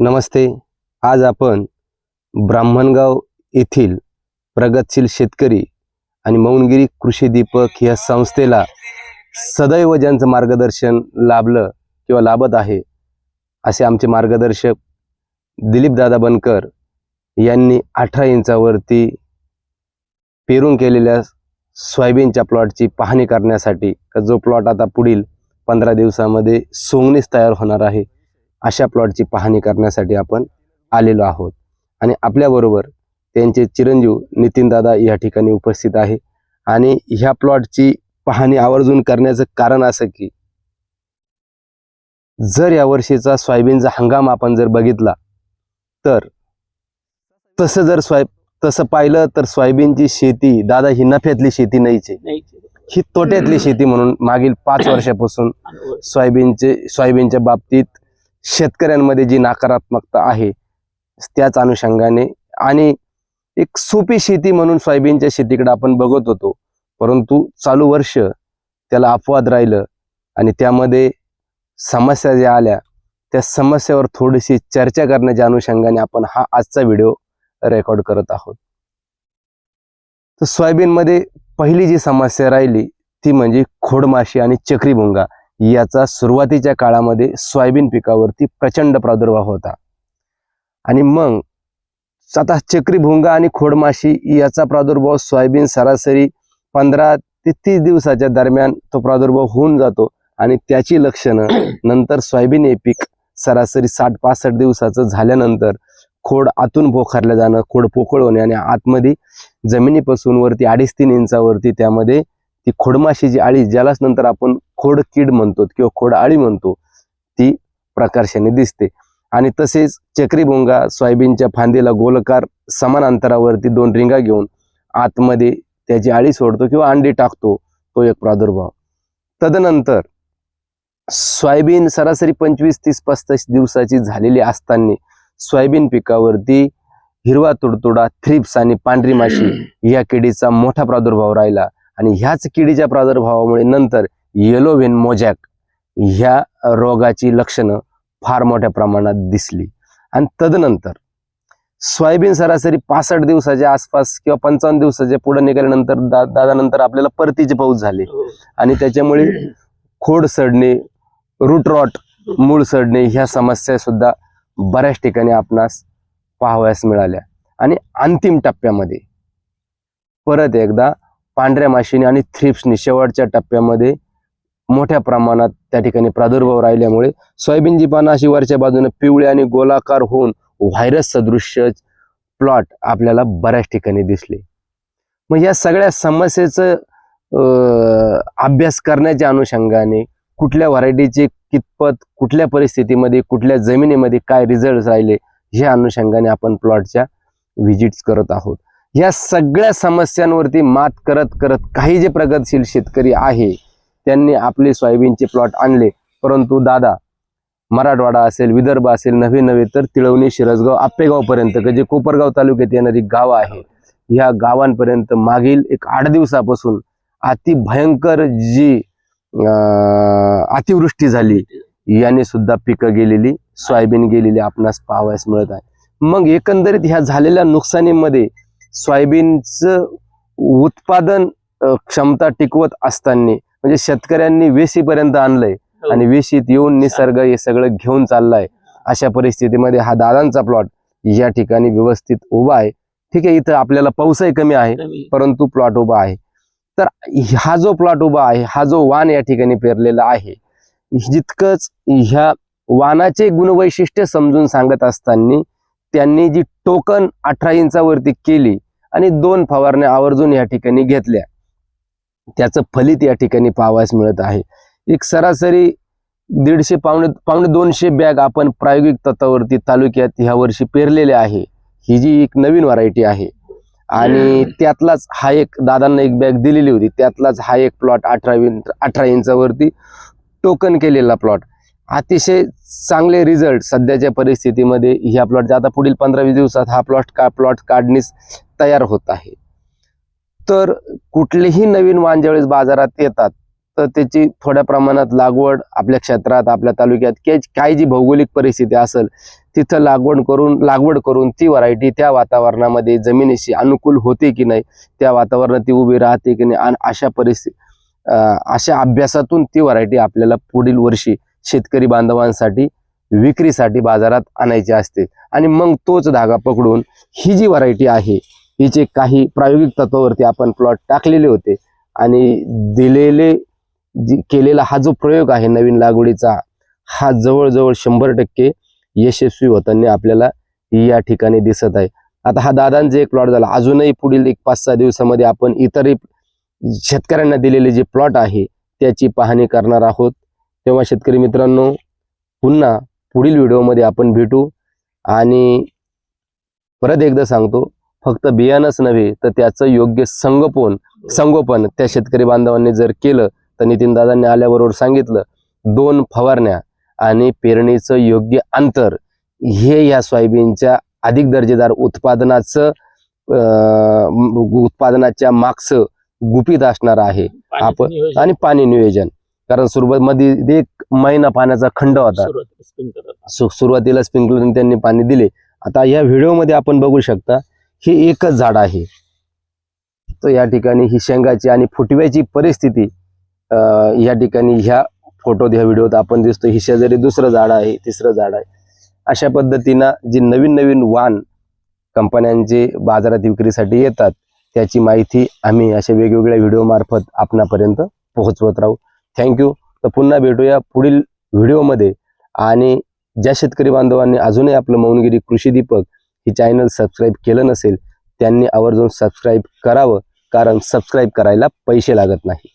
नमस्ते. आज आपण ब्राह्मणगाव येथील प्रगतशील शेतकरी आणि मौनगिरी कृषी दीपक या संस्थेला सदैव ज्यांचं मार्गदर्शन लाभलं किंवा लाभत आहे असे आमचे मार्गदर्शक दिलीपदादा बनकर यांनी अठरा इंचावरती पेरून केलेल्या सोयाबीनच्या प्लॉटची पाहणी करण्यासाठी का जो प्लॉट आता पुढील पंधरा दिवसामध्ये सोंगणीस तयार होणार आहे अशा प्लॉटची पाहणी करण्यासाठी आपण आलेलो आहोत. आणि आपल्याबरोबर त्यांचे चिरंजीव नितीनदादा या ठिकाणी उपस्थित आहे. आणि ह्या प्लॉटची पाहणी आवर्जून करण्याचं कारण असं की जर या वर्षीचा सोयाबीनचा हंगाम आपण जर बघितला तर तसं जर सोय तसं पाहिलं तर सोयाबीनची शेती दादा ही नफ्यातली शेती नाहीच. ही तोट्यातली शेती म्हणून मागील पाच वर्षापासून सोयाबीनचे सोयाबीनच्या बाबतीत शेतकऱ्यांमध्ये जी नकारात्मकता आहे त्याच अनुषंगाने आणि एक सोपी शेती म्हणून सोयाबीनच्या शेतीकडे आपण बघत होतो. परंतु चालू वर्ष त्याला अपवाद राहिलं आणि त्यामध्ये समस्या ज्या आल्या त्या समस्यावर थोडीशी चर्चा करण्याच्या अनुषंगाने आपण हा आजचा व्हिडिओ रेकॉर्ड करत आहोत. तर सोयाबीनमध्ये पहिली जी समस्या राहिली ती म्हणजे खोडमाशी आणि चक्रीभुंगा. याचा सुरुवातीच्या काळामध्ये सोयाबीन पिकावरती प्रचंड प्रादुर्भाव होता. आणि मग आता चक्रीभुंगा आणि खोडमाशी याचा प्रादुर्भाव सोयाबीन सरासरी पंधरा ते तीस दिवसाच्या दरम्यान तो प्रादुर्भाव होऊन जातो आणि त्याची लक्षणं नंतर सोयाबीन हे पीक सरासरी साठ पासष्ट दिवसाचं झाल्यानंतर खोड आतून पोखरलं जाणं खोड पोकळ होणे आणि आतमध्ये जमिनीपासून वरती अडीच तीन इंचावरती त्यामध्ये ती खोडमाशीची आळी ज्यालाच नंतर आपण खोड कीड म्हणतो किंवा खोड आळी म्हणतो ती प्रकर्षाने दिसते. आणि तसेच चक्रीभोंगा सोयाबीनच्या फांदीला गोलकार समान अंतरावरती दोन रिंगा घेऊन आतमध्ये त्याची आळी सोडतो किंवा अंडी टाकतो तो एक प्रादुर्भाव. तदनंतर सोयाबीन सरासरी पंचवीस तीस पस्तीस दिवसाची झालेली असताना सोयाबीन पिकावरती हिरवा तुडतुडा थ्रिप्स आणि पांढरी माशी या किडीचा मोठा प्रादुर्भाव राहिला. आणि ह्याच किडीच्या प्रादुर्भावामुळे नंतर येलो व्हेन मोजॅक ह्या रोगाची लक्षणं फार मोठ्या प्रमाणात दिसली. आणि तदनंतर सोयाबीन सरासरी पासष्ट दिवसाच्या आसपास किंवा पंचावन्न दिवसाच्या पुढे निघाल्यानंतर दा दादानंतर आपल्याला परतीचे पाऊस झाले. आणि त्याच्यामुळे खोड सडणे रूट रॉट मूळ सडणे ह्या समस्या सुद्धा बऱ्याच ठिकाणी आपणास पाहावयास मिळाल्या. आणि अंतिम टप्प्यामध्ये परत एकदा पांढऱ्या माशीने आणि थ्रिप्सनी शेवटच्या टप्प्यामध्ये मोठ्या प्रमाणात त्या ठिकाणी प्रादुर्भाव राहिल्यामुळे सोयाबीनची पानं अशी वरच्या बाजूने पिवळे आणि गोलाकार होऊन व्हायरस सदृश्य प्लॉट आपल्याला बऱ्याच ठिकाणी दिसले. मग या सगळ्या समस्येचं अभ्यास करण्याच्या अनुषंगाने कुठल्या व्हरायटीचे कितपत कुठल्या परिस्थितीमध्ये कुठल्या जमिनीमध्ये काय रिझल्ट राहिले ह्या अनुषंगाने आपण प्लॉटच्या व्हिजिट्स करत आहोत. या सगळ्या समस्यांवरती मात करत करत काही जे प्रगतशील शेतकरी आहे त्यांनी आपले सोयाबीनचे प्लॉट आणले. परंतु दादा मराठवाडा असेल विदर्भ असेल नव्हे नव्हे तर तिळवणी शिरसगाव आप्पेगावपर्यंत जे कोपरगाव तालुक्यात येणारी गाव आहे ह्या गावांपर्यंत मागील एक आठ दिवसापासून अति भयंकर जी अतिवृष्टी झाली याने सुद्धा पिकं गेलेली सोयाबीन गेलेली आपणास पाहावयास मिळत आहे. मग एकंदरीत ह्या झालेल्या नुकसानीमध्ये सोयाबीनचं उत्पादन क्षमता टिकवत असताना म्हणजे शेतकऱ्यांनी वेशीपर्यंत आणलंय आणि वेशीत येऊन निसर्ग हे सगळं घेऊन चाललाय अशा परिस्थितीमध्ये हा दादांचा प्लॉट या ठिकाणी व्यवस्थित उभा आहे. ठीक आहे इथं आपल्याला पाऊसही कमी आहे परंतु प्लॉट उभा आहे. तर हा जो प्लॉट उभा आहे हा जो वाण या ठिकाणी पेरलेला आहे जितकंच ह्या वाणाचे गुणवैशिष्ट्य समजून सांगत असताना त्यांनी जी टोकन अठरा इंचावरती केली आणि दोन फवारण्या आवर्जून या ठिकाणी घेतल्या. त्याचं फलित या ठिकाणी पाहावयास मिळत आहे. एक सरासरी दीडशे पावणे पावणे दोनशे बॅग आपण प्रायोगिक तत्वावरती तालुक्यात ह्या वर्षी पेरलेले आहे. ही जी एक नवीन व्हरायटी आहे. आणि त्यातलाच हा एक दादांना एक बॅग दिलेली होती. त्यातलाच हा एक प्लॉट अठरा विन- अठरा इंचावरती टोकन केलेला प्लॉट अतिशय चांगले रिझल्ट सध्याच्या परिस्थितीमध्ये ह्या प्लॉटच्या आता पुढील पंधरा वीस दिवसात हा प्लॉट का प्लॉट काढणीस तयार होत आहे. तर कुठलेही नवीन वाण ज्यावेळेस बाजारात येतात तर त्याची थोड्या प्रमाणात लागवड आपल्या क्षेत्रात आपल्या तालुक्यात काय काय जी भौगोलिक परिस्थिती असेल तिथं लागवड करून लागवड करून ती व्हरायटी त्या वातावरणामध्ये जमिनीशी अनुकूल होते की नाही त्या वातावरणात ती उभी राहते की नाही आणि अशा परिस्थिती अं, अशा अभ्यासातून ती व्हरायटी आपल्याला पुढील वर्षी शेतकरी बांधवांसाठी विक्रीसाठी बाजारात आणायची असते. आणि मग तोच धागा पकडून ही जी व्हरायटी आहे हिचे काही प्रायोगिक तत्वावरती आपण प्लॉट टाकलेले होते. आणि दिलेले जी केलेला हा जो प्रयोग आहे नवीन लागवडीचा हा जवळजवळ शंभर टक्के यशस्वी होताना आपल्याला या ठिकाणी दिसत आहे. आता हा दादांचा एक प्लॉट झाला. अजूनही पुढील एक पाच सहा दिवसामध्ये आपण इतरही शेतकऱ्यांना दिलेले जे प्लॉट आहे त्याची पाहणी करणार आहोत. तेव्हा शेतकरी मित्रांनो पुन्हा पुढील व्हिडिओमध्ये आपण भेटू. आणि परत एकदा सांगतो फक्त बियाणंच नव्हे तर त्याचं योग्य संगोपन संगोपन त्या शेतकरी बांधवांनी जर केलं तर नितीनदादांनी आल्याबरोबर सांगितलं दोन फवारण्या आणि पेरणीचं योग्य अंतर हे या सोयाबीनच्या अधिक दर्जेदार उत्पादनाचं उत्पादनाच्या मागचं गुपित असणार आहे. आपण- आणि पाणी नियोजन. कारण सुरुवातमध्ये एक महिना पाण्याचा खंड होता. सुरुवातीला. सु स्प्रिंकलर त्यांनी पाणी दिले. आता या व्हिडिओमध्ये आपण बघू शकता हे एकच झाड आहे. तर या ठिकाणी ही शेंगाची आणि फुटव्याची परिस्थिती अं, या ठिकाणी ह्या फोटोत ह्या व्हिडिओत आपण दिसतो ही शेजारी दुसरं झाड आहे तिसरं झाड आहे. अशा पद्धतीनं जी नवीन नवीन वाण कंपन्यांचे बाजारात विक्रीसाठी येतात त्याची माहिती आम्ही अशा वेगवेगळ्या व्हिडिओ मार्फत आपणापर्यंत पोहोचवत राहू. थँक्यू तर पुन्हा भेटूया पुढील व्हिडिओमध्ये. आणि ज्या शेतकरी बांधवांनी अजूनही आपलं मौनगिरी कृषी दीपक ही चॅनल सबस्क्राईब केलं नसेल त्यांनी आवर्जून सबस्क्राईब करावं कारण सबस्क्राईब करायला पैसे लागत नाही.